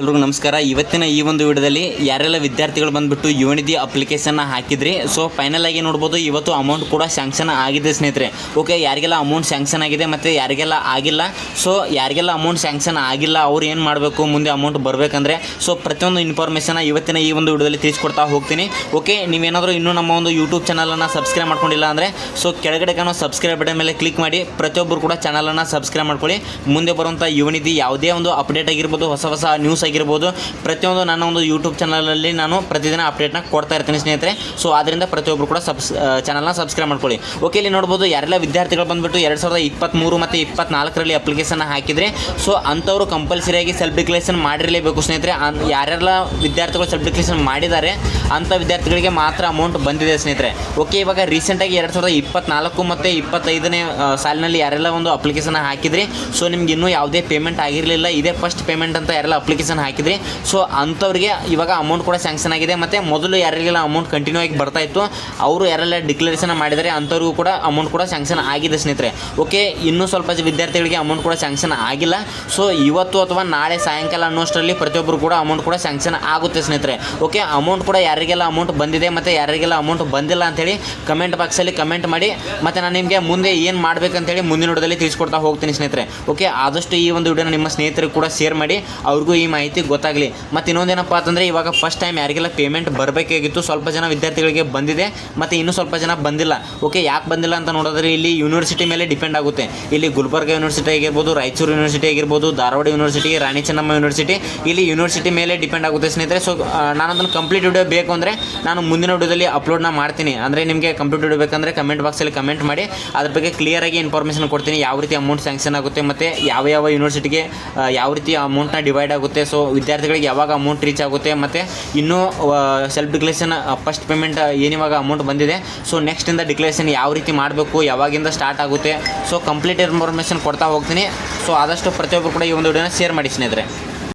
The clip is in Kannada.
ಎಲ್ರಿಗೂ ನಮಸ್ಕಾರ. ಇವತ್ತಿನ ಈ ಒಂದು ವಿಡಿಯೋದಲ್ಲಿ ಯಾರೆಲ್ಲ ವಿದ್ಯಾರ್ಥಿಗಳು ಬಂದ್ಬಿಟ್ಟು ಯುವನಿಧಿ ಅಪ್ಲಿಕೇಶನ್ನ ಹಾಕಿದ್ರಿ ಸೊ ಫೈನಲ್ ಆಗಿ ನೋಡ್ಬೋದು, ಇವತ್ತು ಅಮೌಂಟ್ ಕೂಡ ಸ್ಯಾಂಕ್ಷನ್ ಆಗಿದೆ ಸ್ನೇಹಿತರೆ. ಓಕೆ ಯಾರಿಗೆಲ್ಲ ಅಮೌಂಟ್ ಸ್ಯಾಂಕ್ಷನ್ ಆಗಿದೆ ಮತ್ತು ಯಾರಿಗೆಲ್ಲ ಆಗಿಲ್ಲ ಸೊ ಯಾರಿಗೆಲ್ಲ ಅಮೌಂಟ್ ಸ್ಯಾಂಕ್ಷನ್ ಆಗಿಲ್ಲ, ಅವ್ರು ಏನು ಮಾಡಬೇಕು, ಮುಂದೆ ಅಮೌಂಟ್ ಬರಬೇಕಂದ್ರೆ ಸೊ ಪ್ರತಿಯೊಂದು ಇನ್ಫಾರ್ಮೇಷನ್ನ ಇವತ್ತಿನ ಈ ಒಂದು ವಿಡಿಯೋದಲ್ಲಿ ತಿಳಿಸ್ಕೊಡ್ತಾ ಹೋಗ್ತೀನಿ. ಓಕೆ ನೀವೇನಾದರೂ ಇನ್ನೂ ನಮ್ಮ ಒಂದು ಯೂಟ್ಯೂಬ್ ಚಾನಲನ್ನು ಸಬ್ಸ್ಕ್ರೈಬ್ ಮಾಡ್ಕೊಂಡಿಲ್ಲ ಅಂದರೆ ಸೊ ಕೆಳಗಡೆ ಕಾಣೋ ಸಬ್ಸ್ಕ್ರೈಬ್ ಬಟನ್ ಮೇಲೆ ಕ್ಲಿಕ್ ಮಾಡಿ ಪ್ರತಿಯೊಬ್ಬರು ಕೂಡ ಚಾನಲನ್ನು ಸಬ್ಸ್ಕ್ರೈಬ್ ಮಾಡ್ಕೊಳ್ಳಿ. ಮುಂದೆ ಬರುವಂಥ ಯುವನಿಧಿ ಯಾವುದೇ ಒಂದು ಅಪ್ಡೇಟ್ ಆಗಿರ್ಬೋದು, ಹೊಸ ಹೊಸ ನ್ಯೂಸ್ ಆಗಿರ್ಬೋದು. ಪ್ರತಿಯೊಂದು ನನ್ನ ಒಂದು ಯೂಟ್ಯೂಬ್ ಚಾನಲಲ್ಲಿ ನಾನು ಪ್ರತಿದಿನ ಅಪ್ಡೇಟ್ನ ಕೊಡ್ತಾ ಇರ್ತೀನಿ ಸ್ನೇಹಿತರೆ. ಸೊ ಆದ್ದರಿಂದ ಪ್ರತಿಯೊಬ್ಬರು ಕೂಡ ಸಬ್ಸ್ ಚಾನಲ್ನ ಸಬ್ಸ್ಕ್ರೈಬ್ ಮಾಡ್ಕೊಳ್ಳಿ. ಓಕೆ ಇಲ್ಲಿ ನೋಡ್ಬೋದು ಯಾರೆಲ್ಲ ವಿದ್ಯಾರ್ಥಿಗಳು ಬಂದ್ಬಿಟ್ಟು ಎರಡು ಸಾವಿರದ ಇಪ್ಪತ್ತ್ಮೂರು ಮತ್ತು ಇಪ್ಪತ್ನಾಲ್ಕರಲ್ಲಿ ಅಪ್ಲಿಕೇಶನ್ ಹಾಕಿದರೆ ಸೊ ಅಂಥವರು ಕಂಪಲ್ಸರಿಯಾಗಿ ಸೆಲ್ಫ್ ಡಿಕ್ಲೇಷನ್ ಮಾಡಿರಲೇಬೇಕು ಸ್ನೇಹಿತರೆ. ಯಾರೆಲ್ಲ ವಿದ್ಯಾರ್ಥಿಗಳು ಸೆಲ್ಫ್ ಡಿಕ್ಲೇಷನ್ ಮಾಡಿದ್ದಾರೆ, ಅಂಥ ವಿದ್ಯಾರ್ಥಿಗಳಿಗೆ ಮಾತ್ರ ಅಮೌಂಟ್ ಬಂದಿದೆ ಸ್ನೇಹಿತರೆ. ಓಕೆ ಇವಾಗ ರೀಸೆಂಟಾಗಿ ಎರಡು ಸಾವಿರದ ಇಪ್ಪತ್ನಾಲ್ಕು ಮತ್ತು ಇಪ್ಪತ್ತೈದನೇ ಸಾಲಿನಲ್ಲಿ ಯಾರೆಲ್ಲ ಒಂದು ಅಪ್ಲಿಕೇಶನ್ ಹಾಕಿದ್ರಿ ಸೊ ನಿಮ್ಗೆ ಇನ್ನೂ ಯಾವುದೇ ಪೇಮೆಂಟ್ ಆಗಿರಲಿಲ್ಲ. ಇದೇ ಫಸ್ಟ್ ಪೇಮೆಂಟ್ ಅಂತ ಯಾರೆಲ್ಲ ಅಪ್ಲಿಕೇಶನ್ ಹಾಕಿದ್ರಿ. ಸೊ ಅಂಥವ್ರಿಗೆ ಇವಾಗ ಅಮೌಂಟ್ ಕೂಡ ಸ್ಯಾಂಕ್ಷನ್ ಆಗಿದೆ. ಮತ್ತು ಮೊದಲು ಯಾರಿಗೆಲ್ಲ ಅಮೌಂಟ್ ಕಂಟಿನ್ಯೂ ಆಗಿ ಬರ್ತಾ ಇತ್ತು, ಅವರು ಯಾರೆಲ್ಲ ಡಿಕ್ಲರೇಷನ್ ಮಾಡಿದರೆ, ಅಂಥವ್ರಿಗೂ ಕೂಡ ಅಮೌಂಟ್ ಕೂಡ ಸ್ಯಾಂಕ್ಷನ್ ಆಗಿದೆ ಸ್ನೇಹಿತರೆ. ಓಕೆ ಇನ್ನೂ ಸ್ವಲ್ಪ ವಿದ್ಯಾರ್ಥಿಗಳಿಗೆ ಅಮೌಂಟ್ ಕೂಡ ಸ್ಯಾಂಕ್ಷನ್ ಆಗಿಲ್ಲ. ಸೊ ಇವತ್ತು ಅಥವಾ ನಾಳೆ ಸಾಯಂಕಾಲ ಅನ್ನೋಷ್ಟರಲ್ಲಿ ಪ್ರತಿಯೊಬ್ಬರು ಕೂಡ ಅಮೌಂಟ್ ಕೂಡ ಸ್ಯಾಂಕ್ಷನ್ ಆಗುತ್ತೆ ಸ್ನೇಹಿತರೆ. ಓಕೆ ಅಮೌಂಟ್ ಕೂಡ ಯಾರಿಗೆಲ್ಲ ಅಮೌಂಟ್ ಬಂದಿದೆ ಮತ್ತು ಯಾರಿಗೆಲ್ಲ ಅಮೌಂಟ್ ಬಂದಿಲ್ಲ ಅಂತೇಳಿ ಕಮೆಂಟ್ ಬಾಕ್ಸಲ್ಲಿ ಕಮೆಂಟ್ ಮಾಡಿ, ಮತ್ತು ನಾನು ನಿಮಗೆ ಮುಂದೆ ಏನು ಮಾಡಬೇಕಂತೇಳಿ ಮುಂದಿನ ನೋಡೋದಲ್ಲಿ ತಿಳಿಸ್ಕೊಡ್ತಾ ಹೋಗ್ತೀನಿ ಸ್ನೇಹಿತರೆ. ಓಕೆ ಆದಷ್ಟು ಈ ಒಂದು ವಿಡಿಯೋನ ನಿಮ್ಮ ಸ್ನೇಹಿತರಿಗೆ ಕೂಡ ಶೇರ್ ಮಾಡಿ, ಅವ್ರಿಗೂ ಈ ಮಾಹಿತಿ ಗೊತ್ತಾಗಲಿ. ಮತ್ತು ಇನ್ನೊಂದೇನಪ್ಪ ಅಂತಂದರೆ, ಇವಾಗ ಫಸ್ಟ್ ಟೈಮ್ ಯಾರಿಗೆಲ್ಲ ಪೇಮೆಂಟ್ ಬರಬೇಕಾಗಿತ್ತು, ಸ್ವಲ್ಪ ಜನ ವಿದ್ಯಾರ್ಥಿಗಳಿಗೆ ಬಂದಿದೆ, ಮತ್ತು ಇನ್ನೂ ಸ್ವಲ್ಪ ಜನ ಬಂದಿಲ್ಲ. ಓಕೆ ಯಾಕೆ ಬಂದಿಲ್ಲ ಅಂತ ನೋಡಿದ್ರೆ ಇಲ್ಲಿ ಯೂನಿವರ್ಸಿಟಿ ಮೇಲೆ ಡಿಪೆಂಡ್ ಆಗುತ್ತೆ. ಇಲ್ಲಿ ಗುಲ್ಬರ್ಗ ಯೂನಿವರ್ಸಿಟಿ ಆಗಿರ್ಬೋದು, ರಾಯಚೂರು ಯೂನಿವರ್ಸಿಟಿ ಆಗಿರ್ಬೋದು, ಧಾರವಾಡ ಯೂನಿವರ್ಸಿಟಿ ರಾಣಿ ಚೆನ್ನಮ್ಮ ಯೂನಿವರ್ಸಿಟಿ ಇಲ್ಲಿ ಯೂನಿವರ್ಸಿಟಿ ಮೇಲೆ ಡಿಪೆಂಡ್ ಆಗುತ್ತೆ ಸ್ನೇಹಿತರೆ. ಸೊ ನಾನು ಅದನ್ನು ಕಂಪ್ಲೀಟ್ ವಿಡಿಯೋ ಬೇಕು ಅಂದರೆ ನಾನು ಮುಂದಿನ ವಿಡಿಯೋದಲ್ಲಿ ಅಪ್ಲೋಡ್ನ ಮಾಡ್ತೀನಿ. ಅಂದರೆ ನಿಮಗೆ ಕಂಪ್ಲೀಟ್ ವಿಡಿಯೋ ಬೇಕಂದರೆ ಕಮೆಂಟ್ ಬಾಕ್ಸಲ್ಲಿ ಕಮೆಂಟ್ ಮಾಡಿ, ಅದ್ರ ಬಗ್ಗೆ ಕ್ಲಿಯರಾಗಿ ಇನ್ಫಾರ್ಮೇಷನ್ ಕೊಡ್ತೀನಿ. ಯಾವ ರೀತಿ ಅಮೌಂಟ್ ಸ್ಯಾಂಕ್ಷನ್ ಆಗುತ್ತೆ ಮತ್ತು ಯಾವ ಯಾವ ಯೂನಿವರ್ಸಿಟಿಗೆ ಯಾವ ರೀತಿ ಅಮೌಂಟ್ನ ಡಿವೈಡ್ ಆಗುತ್ತೆ ಸೊ ವಿದ್ಯಾರ್ಥಿಗಳಿಗೆ ಯಾವಾಗ ಅಮೌಂಟ್ ರೀಚ್ ಆಗುತ್ತೆ ಮತ್ತು ಇನ್ನೂ ಸೆಲ್ಫ್ ಡಿಕ್ಲೇಷನ್ ಫಸ್ಟ್ ಪೇಮೆಂಟ್ ಏನಿವಾಗ ಅಮೌಂಟ್ ಬಂದಿದೆ. ಸೊ ನೆಕ್ಸ್ಟಿಂದ ಡಿಕ್ಲೇಷನ್ ಯಾವ ರೀತಿ ಮಾಡಬೇಕು, ಯಾವಾಗಿಂದ ಸ್ಟಾರ್ಟ್ ಆಗುತ್ತೆ. ಸೊ ಕಂಪ್ಲೀಟ್ ಇನ್ಫಾರ್ಮೇಷನ್ ಕೊಡ್ತಾ ಹೋಗ್ತೀನಿ. ಸೊ ಆದಷ್ಟು ಪ್ರತಿಯೊಬ್ಬರು ಕೂಡ ಈ ಒಂದು ವಿಡಿಯೋನ ಶೇರ್ ಮಾಡಿ ಸ್ನೇಹಿತರೆ.